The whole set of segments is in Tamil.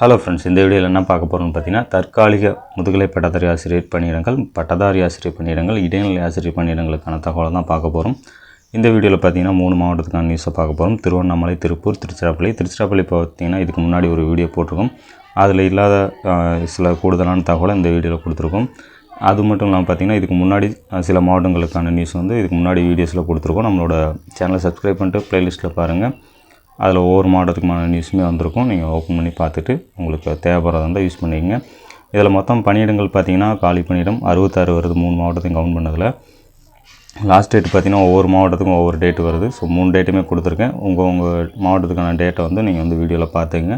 ஹலோ ஃப்ரெண்ட்ஸ் இந்த வீடியோவில் என்ன பார்க்க போகிறோம்னு பார்த்தீங்கன்னா தற்காலிக முதுகலை பட்டதாரி ஆசிரியர் பணியிடங்கள் பட்டதாரி ஆசிரியர் பணியிடங்கள் இடைநிலை ஆசிரியர் பணியிடங்களுக்கான தகவலை தான் பார்க்க போகிறோம் இந்த வீடியோவில் பார்த்தீங்கன்னா மூணு மாவட்டத்துக்கான நியூஸை பார்க்க போகிறோம் திருவண்ணாமலை திருப்பூர் திருச்சிராப்பள்ளி. திருச்சிராப்பள்ளி பார்த்தீங்கன்னா இதுக்கு முன்னாடி ஒரு வீடியோ போட்டிருக்கோம். அதில் இல்லாத சில கூடுதலான தகவலை இந்த வீடியோவில் கொடுத்துருக்கோம். அது மட்டும் இல்லாமல் பார்த்தீங்கன்னா இதுக்கு முன்னாடி சில மாவட்டங்களுக்கான நியூஸ் வந்து இதுக்கு முன்னாடி வீடியோஸில் கொடுத்துருக்கோம். நம்மளோட சேனலை சப்ஸ்கிரைப் பண்ணிட்டு ப்ளேலிஸ்ட்டில் பாருங்கள் அதில் ஒவ்வொரு மாவட்டத்துக்குமான நியூஸுமே வந்திருக்கும். நீங்கள் ஓப்பன் பண்ணி பார்த்துட்டு உங்களுக்கு தேவைப்படுறதா இருந்தால் யூஸ் பண்ணிக்கங்க. இதில் மொத்தம் பணியிடங்கள் பார்த்தீங்கன்னா காலி பணியிடம் அறுபத்தாறு வருது மூணு மாவட்டத்தையும் கவுண்ட் பண்ணதில். லாஸ்ட் டேட் பார்த்தீங்கன்னா ஒவ்வொரு மாவட்டத்துக்கும் ஒவ்வொரு டேட் வருது. ஸோ மூணு டேட்டுமே கொடுத்துருக்கேன். உங்கள் உங்கள் மாவட்டத்துக்கான டேட்டை வந்து நீங்கள் வந்து வீடியோவில் பார்த்துங்க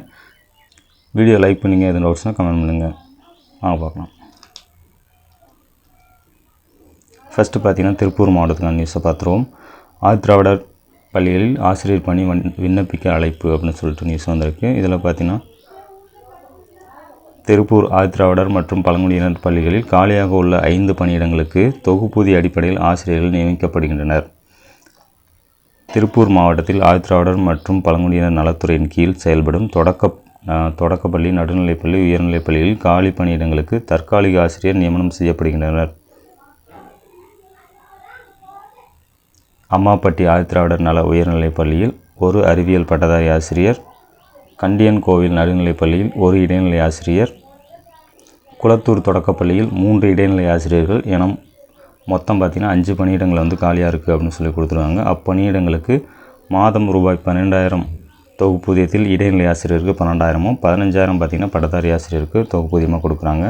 வீடியோ லைக் பண்ணிங்க. எதுவும் டவுட்ஸ்னால் கமெண்ட் பண்ணுங்கள் வாங்க பார்க்கலாம். ஃபஸ்ட்டு பார்த்தீங்கன்னா திருப்பூர் மாவட்டத்துக்கான நியூஸை பார்த்துருவோம். ஆதிதிராவிடர் பள்ளிகளில் ஆசிரியர் பணி வன் விண்ணப்பிக்க அழைப்பு அப்படின்னு சொல்லிட்டு நியூஸ் வந்திருக்கு. இதில் பார்த்தீங்கன்னா திருப்பூர் ஆதிதிராவிடர் மற்றும் பழங்குடியினர் பள்ளிகளில் காலியாக உள்ள ஐந்து பணியிடங்களுக்கு தொகுப்பூதிய அடிப்படையில் ஆசிரியர்கள் நியமிக்கப்படுகின்றனர். திருப்பூர் மாவட்டத்தில் ஆதிதிராவிடர் மற்றும் பழங்குடியினர் நலத்துறையின் கீழ் செயல்படும் தொடக்க தொடக்கப்பள்ளி நடுநிலைப்பள்ளி உயர்நிலைப் பள்ளிகளில் காலி பணியிடங்களுக்கு தற்காலிக ஆசிரியர் நியமனம் செய்யப்படுகின்றனர். அம்மாப்பட்டி ஆதிதிராவிடர் நல உயர்நிலைப் பள்ளியில் ஒரு அறிவியல் பட்டதாரி ஆசிரியர் கண்டியன் கோவில் நடுநிலைப் பள்ளியில் ஒரு இடைநிலை ஆசிரியர் குளத்தூர் தொடக்கப்பள்ளியில் மூன்று இடைநிலை ஆசிரியர்கள் என மொத்தம் பார்த்திங்கன்னா அஞ்சு பணியிடங்கள் வந்து காலியாக இருக்குது அப்படின்னு சொல்லி கொடுத்துருவாங்க அப்பணியிடங்களுக்கு மாதம் ரூபாய் பன்னெண்டாயிரம் தொகுப்பூதியத்தில் இடைநிலை ஆசிரியருக்கு பன்னெண்டாயிரமும் பதினஞ்சாயிரம் பார்த்திங்கன்னா பட்டதாரி ஆசிரியருக்கு தொகுப்பூதியமாக கொடுக்குறாங்க.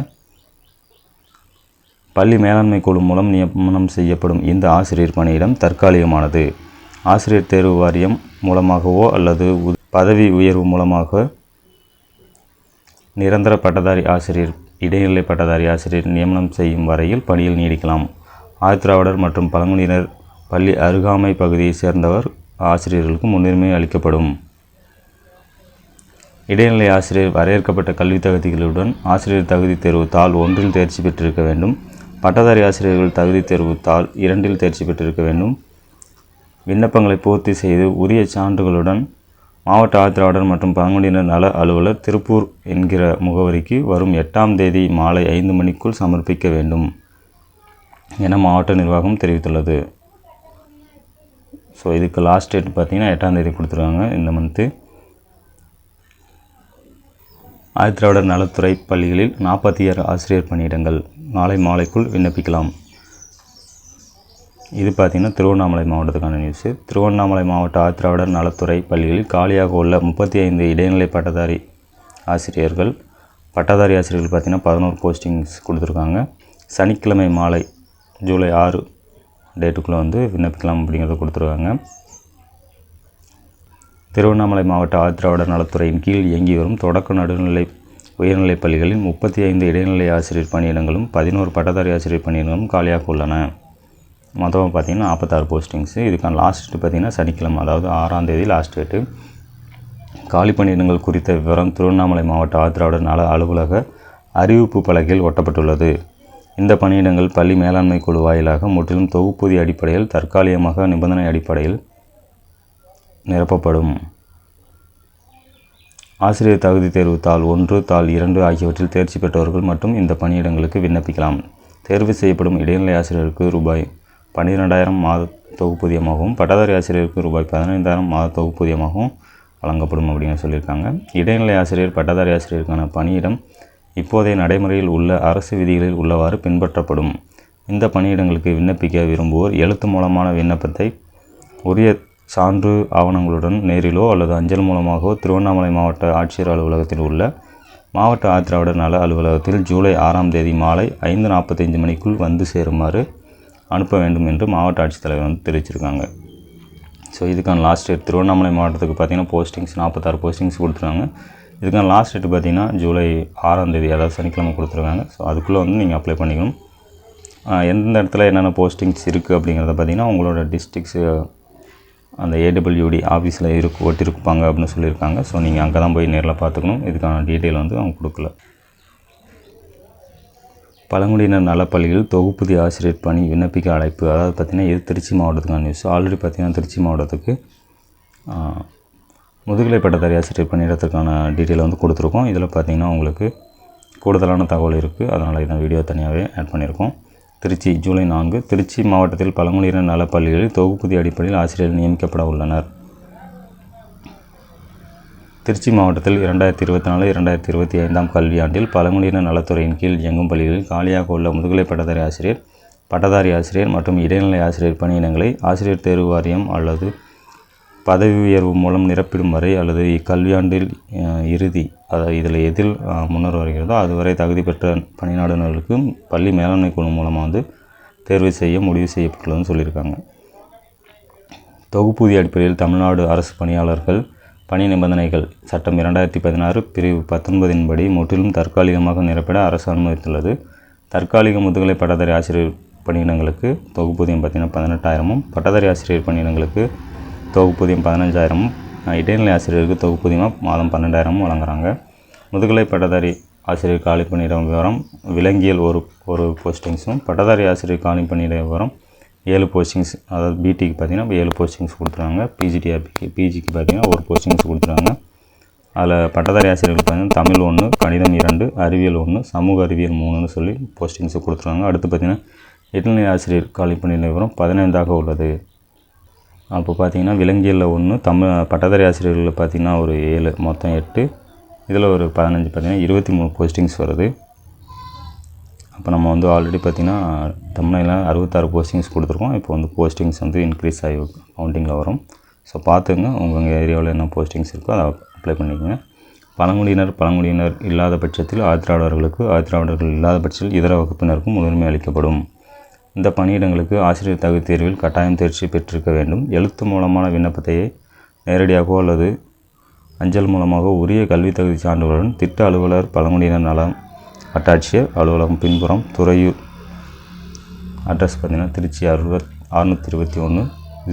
பள்ளி மேலாண்மை குழு மூலம் நியமனம் செய்யப்படும் இந்த ஆசிரியர் பணியிடம் தற்காலிகமானது. ஆசிரியர் தேர்வு வாரியம் மூலமாகவோ அல்லது பதவி உயர்வு மூலமாக நிரந்தர பட்டதாரி ஆசிரியர் இடைநிலை பட்டதாரி ஆசிரியர் நியமனம் செய்யும் வரையில் பணியில் நீடிக்கலாம். ஆயத்திராவிடர் மற்றும் பழங்குடியினர் பள்ளி அருகாமை பகுதியைச் சேர்ந்தவர் ஆசிரியர்களுக்கு முன்னுரிமை அளிக்கப்படும். இடைநிலை ஆசிரியர் வரையறுக்கப்பட்ட கல்வித் தகுதிகளுடன் ஆசிரியர் தகுதி தேர்வு தாள் ஒன்றில் தேர்ச்சி பெற்றிருக்க வேண்டும். பட்டதாரி ஆசிரியர்கள் தகுதி தேர்வு தாள் இரண்டில் தேர்ச்சி பெற்றிருக்க வேண்டும். விண்ணப்பங்களை பூர்த்தி செய்து உரிய சான்றுகளுடன் மாவட்ட ஆதிதிராவிடர் மற்றும் பழங்குடியினர் நல அலுவலர் திருப்பூர் என்கிற முகவரிக்கு வரும் எட்டாம் தேதி மாலை ஐந்து மணிக்குள் சமர்ப்பிக்க வேண்டும் என மாவட்ட நிர்வாகம் தெரிவித்துள்ளது. ஸோ இதுக்கு லாஸ்ட் டேட் பார்த்திங்கன்னா எட்டாம் தேதி கொடுத்துருக்காங்க இந்த மந்த்து ஆயிரத்திராவிடர் நலத்துறை பள்ளிகளில் நாற்பத்தி ஆறு ஆசிரியர் பணியிடங்கள். நாளை மாலைக்குள் விண்ணப்பிக்கலாம். இது பார்த்திங்கன்னா திருவண்ணாமலை மாவட்டத்துக்கான நியூஸு திருவண்ணாமலை மாவட்ட ஆத்திராவிடர் நலத்துறை பள்ளிகளில் காலியாக உள்ள முப்பத்தி ஐந்து இடைநிலை பட்டதாரி ஆசிரியர்கள் பட்டதாரி ஆசிரியர்கள் பார்த்திங்கன்னா பதினோரு போஸ்டிங்ஸ் கொடுத்துருக்காங்க. சனிக்கிழமை மாலை ஜூலை ஆறு டேட்டுக்குள்ளே வந்து விண்ணப்பிக்கலாம் அப்படிங்கிறத கொடுத்துருக்காங்க. திருவண்ணாமலை மாவட்ட ஆத்திராவிடர் நலத்துறையின் கீழ் இயங்கி வரும் தொடக்க நடுநிலை உயர்நிலைப் பள்ளிகளில் முப்பத்தி ஐந்து இடைநிலை ஆசிரியர் பணியிடங்களும் பதினோரு பட்டதாரி ஆசிரியர் பணியிடங்களும் காலியாக உள்ளன. மொத்தம் பார்த்திங்கன்னா நாற்பத்தாறு போஸ்டிங்ஸு இதுக்கான லாஸ்ட் டேட் பார்த்திங்கன்னா சனிக்கிழமை அதாவது ஆறாம் தேதி லாஸ்ட் டேட்டு காலி பணியிடங்கள் குறித்த விவரம் திருவண்ணாமலை மாவட்ட ஆதரவாளர் நல அலுவலக அறிவிப்பு பலகையில் ஒட்டப்பட்டுள்ளது. இந்த பணியிடங்கள் பள்ளி மேலாண்மை குழு வாயிலாக முற்றிலும் தொகுப்பூதிய அடிப்படையில் தற்காலிகமாக நிபந்தனை அடிப்படையில் நிரப்பப்படும். ஆசிரியர் தகுதி தேர்வு தாள் ஒன்று தாள் இரண்டு ஆகியவற்றில் தேர்ச்சி பெற்றவர்கள் மட்டும் இந்த பணியிடங்களுக்கு விண்ணப்பிக்கலாம். தேர்வு செய்யப்படும் இடைநிலை ஆசிரியருக்கு ரூபாய் பன்னிரெண்டாயிரம் மாத தொகுப்பூதியமாகவும் பட்டதாரி ஆசிரியருக்கு ரூபாய் பதினைந்தாயிரம் மாத தொகுப்பூதியமாகவும் வழங்கப்படும் அப்படின்னு சொல்லியிருக்காங்க. இடைநிலை ஆசிரியர் பட்டதாரி ஆசிரியருக்கான பணியிடம் இப்போதைய நடைமுறையில் உள்ள அரசு விதிகளில் உள்ளவாறு பின்பற்றப்படும். இந்த பணியிடங்களுக்கு விண்ணப்பிக்க விரும்புவோர் எழுத்து மூலமான விண்ணப்பத்தை உரிய சான்று ஆவணங்களுடன் நேரிலோ அல்லது அஞ்சல் மூலமாகவோ திருவண்ணாமலை மாவட்ட ஆட்சியர் அலுவலகத்தில் உள்ள மாவட்ட ஆதிராவிடர் நல அலுவலகத்தில் ஜூலை ஆறாம் தேதி மாலை ஐந்து நாற்பத்தைந்து மணிக்குள் வந்து சேருமாறு அனுப்ப வேண்டும் என்று மாவட்ட ஆட்சித்தலைவர் வந்து தெரிவிச்சிருக்காங்க. ஸோ இதுக்கான லாஸ்ட் டேட் திருவண்ணாமலை மாவட்டத்துக்கு பார்த்தீங்கன்னா போஸ்டிங்ஸ் நாற்பத்தாறு போஸ்டிங்ஸ் கொடுத்துருக்காங்க. இதுக்கான லாஸ்ட் டேட் பார்த்தீங்கன்னா ஜூலை ஆறாம் தேதி அதாவது சனிக்கிழமை கொடுத்துருக்காங்க. ஸோ அதுக்குள்ளே வந்து நீங்கள் அப்ளை பண்ணிக்கணும். எந்தெந்த இடத்துல என்னென்ன போஸ்டிங்ஸ் இருக்குது அப்படிங்கிறத பார்த்தீங்கன்னா உங்களோட டிஸ்ட்ரிக்ஸு அந்த ஏடபிள்யூடி ஆஃபீஸில் இருக்கு ஒட்டிருப்பாங்க அப்படின்னு சொல்லியிருக்காங்க. ஸோ நீங்கள் அங்கே தான் போய் நேரில் பார்த்துக்கணும். இதுக்கான டீட்டெயில் வந்து அவங்க கொடுக்கல. பழங்குடியினர் நலப்பள்ளியில் தொகுப்புதி ஆசிரியர் பணி விண்ணப்பிக்க அழைப்பு. அதாவது பார்த்திங்கன்னா இது திருச்சி மாவட்டத்துக்கான நியூஸ் ஆல்ரெடி பார்த்திங்கன்னா திருச்சி மாவட்டத்துக்கு முதுகலை பட்டதாரி ஆசிரியர் பணியிடத்திற்கான டீட்டெயில் வந்து கொடுத்துருக்கோம். இதில் பார்த்தீங்கன்னா உங்களுக்கு கூடுதலான தகவல் இருக்குது அதனால் இதை வீடியோ தனியாகவே ஆட் பண்ணியிருக்கோம். திருச்சி ஜூலை நான்கு திருச்சி மாவட்டத்தில் பழங்குடியினர் நலப்பள்ளிகளில் தொகுப்புதி அடிப்படையில் ஆசிரியர்கள் நியமிக்கப்பட உள்ளனர். திருச்சி மாவட்டத்தில் இரண்டாயிரத்தி இருபத்தி நாலு இரண்டாயிரத்தி இருபத்தி ஐந்தாம் கல்வியாண்டில் பழங்குடியினர் நலத்துறையின் கீழ் இயங்கும் பள்ளிகளில் காலியாக உள்ள முதுகலை பட்டதாரி ஆசிரியர் பட்டதாரி ஆசிரியர் மற்றும் இடைநிலை ஆசிரியர் பணியிடங்களை ஆசிரியர் தேர்வு வாரியம் அல்லது பதவி உயர்வு மூலம் நிரப்பிடும் வரை அல்லது இக்கல்வியாண்டில் இறுதி அதாவது இதில் எதில் முன்னர் வருகிறதோ அதுவரை தகுதி பெற்ற பணிநாடுனர்களுக்கு பள்ளி மேலாண்மை குழு மூலமாக வந்து தேர்வு செய்ய முடிவு செய்யப்பட்டுள்ளதுன்னு சொல்லியிருக்காங்க. தொகுப்பூதிய அடிப்படையில் தமிழ்நாடு அரசு பணியாளர்கள் பணி நிபந்தனைகள் சட்டம் இரண்டாயிரத்தி பதினாறு பிரிவு பத்தொன்பதின் படி முற்றிலும் தற்காலிகமாக நிரப்பிட அரசு அனுமதித்துள்ளது. தற்காலிக முதுகலை பட்டதாரி ஆசிரியர் பணியிடங்களுக்கு தொகுப்பூதியம் பார்த்திங்கன்னா பதினெட்டாயிரமும் பட்டதாரி ஆசிரியர் பணியிடங்களுக்கு தொகுப்பூதியம் பதினஞ்சாயிரமும் இடைநிலை ஆசிரியருக்கு தொகுப்பூதியமாக மாதம் பன்னெண்டாயிரமும் வழங்குறாங்க. முதுகலை பட்டதாரி ஆசிரியர் காலி பணியிட விவரம் விலங்கியல் ஒரு ஒரு போஸ்டிங்ஸும் பட்டதாரி ஆசிரியர் காலி பணியிட விவரம் ஏழு போஸ்டிங்ஸ் அதாவது பிடிக்கு பார்த்தீங்கன்னா ஏழு போஸ்டிங்ஸ் கொடுத்துருவாங்க பிஜிடிஆர்பிக்கு பிஜிக்கு பார்த்தீங்கன்னா ஒரு போஸ்டிங்ஸ் கொடுத்துருவாங்க அதில் பட்டதாரி ஆசிரியர்கள் பார்த்தீங்கன்னா தமிழ் ஒன்று கணிதம் இரண்டு அறிவியல் ஒன்று சமூக அறிவியல் மூணுன்னு சொல்லி போஸ்டிங்ஸை கொடுத்துருவாங்க அடுத்து பார்த்தீங்கன்னா இடைநிலை ஆசிரியர் காலி பணியிட விவரம் பதினைந்தாக உள்ளது. அப்போ பார்த்தீங்கன்னா விலங்கியலில் ஒன்று தமிழ் பட்டதாரி ஆசிரியர்களில் பார்த்தீங்கன்னா ஒரு ஏழு மொத்தம் எட்டு. இதில் ஒரு பதினஞ்சு பார்த்திங்கன்னா இருபத்தி மூணு போஸ்டிங்ஸ் வருது. அப்போ நம்ம வந்து ஆல்ரெடி பார்த்திங்கன்னா தமிழில் அறுபத்தாறு போஸ்டிங்ஸ் கொடுத்துருக்கோம். இப்போ வந்து போஸ்டிங்ஸ் வந்து இன்க்ரீஸ் ஆகி கவுண்டிங்கில் வரும். ஸோ பார்த்துங்க உங்கள் ஏரியாவில் என்ன போஸ்டிங்ஸ் இருக்கோ அதை அப்ளை பண்ணிக்கோங்க. பழங்குடியினர் பழங்குடியினர் இல்லாத பட்சத்தில் ஆதிராவிடர்களுக்கு ஆதிராவிடர்கள் இல்லாத பட்சத்தில் இதர வகுப்பினருக்கும் முன்னுரிமை அளிக்கப்படும். இந்த பணியிடங்களுக்கு ஆசிரியர் தகுதி தேர்வில் கட்டாயம் தேர்ச்சி பெற்றிருக்க வேண்டும். எழுத்து மூலமான விண்ணப்பத்தையே நேரடியாகவோ அல்லது அஞ்சல் மூலமாக உரிய கல்வி தகுதி சான்றுகளுடன் திட்ட அலுவலர் பழங்குடியினர் நலம் வட்டாட்சியர் அலுவலகம் பின்புறம் துறையூர் அட்ரஸ் பார்த்தீங்கன்னா திருச்சி அறுபத் அறுநூற்றி இருபத்தி ஒன்று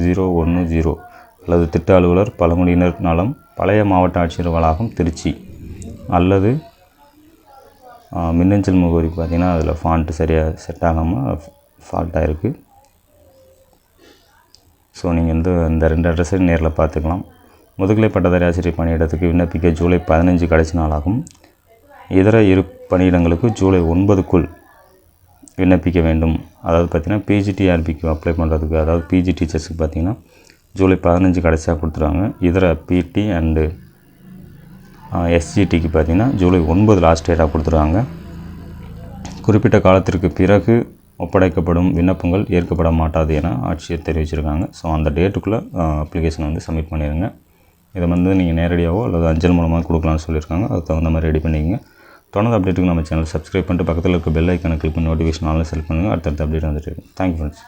ஜீரோ ஒன்று ஜீரோ அல்லது திட்ட அலுவலர் பழங்குடியினர் நலம் பழைய மாவட்ட ஆட்சியர் வளாகம் திருச்சி. அல்லது மின்னஞ்சல் முகவரி பார்த்திங்கன்னா அதில் ஃபாண்ட்டு சரியாக செட் ஆகாமல் ஃபால்ட்டாக இருக்குது ஸோ நீங்கள் வந்து இந்த ரெண்டு அட்ரஸையும் நேரில் பார்த்துக்கலாம். முதுகலை பட்டதாரி ஆசிரியர் பணியிடத்துக்கு விண்ணப்பிக்க ஜூலை பதினஞ்சு கடைசி நாளாகும். இதர இரு பணியிடங்களுக்கு ஜூலை ஒன்பதுக்குள் விண்ணப்பிக்க வேண்டும். அதாவது பார்த்திங்கன்னா பிஜிடிஆர்பிக்கு அப்ளை பண்ணுறதுக்கு அதாவது பிஜி டீச்சர்ஸுக்கு பார்த்தீங்கன்னா ஜூலை பதினஞ்சு கடைசியாக கொடுத்துருவாங்க. இதர பிடி அண்டு எஸ்ஜிடிக்கு பார்த்தீங்கன்னா ஜூலை ஒன்பது லாஸ்ட் டேட்டாக கொடுத்துருவாங்க. குறிப்பிட்ட காலத்திற்கு பிறகு ஒப்படைக்கப்படும் விண்ணப்பங்கள் ஏற்கப்பட மாட்டாது என ஆட்சியர் தெரிவிச்சிருக்காங்க. ஸோ அந்த டேட்டுக்குள்ளே அப்ளிகேஷன் வந்து சப்மிட் பண்ணிடுங்க இதை வந்து நீங்கள் நேரடியாகவோ அல்லது அஞ்சல் மூலமாக கொடுக்கலாம்னு சொல்லியிருக்காங்க. அதுக்கு தகுந்த மாதிரி ரெடி பண்ணிக்கங்க. தொடர்ந்து அப்டேட்டுக்கு நம்ம சேனல் சப்ஸ்கிரைப் பண்ணிட்டு பக்கத்தில் இருக்க பெல் ஐக்கானை கிளிக் பண்ணி நோட்டிஃபிகேஷன் ஆன்லைன் செலக்ட் பண்ணுங்கள் அடுத்தடுத்த அப்டேட் வந்துட்டு இருக்கும். Thank you friends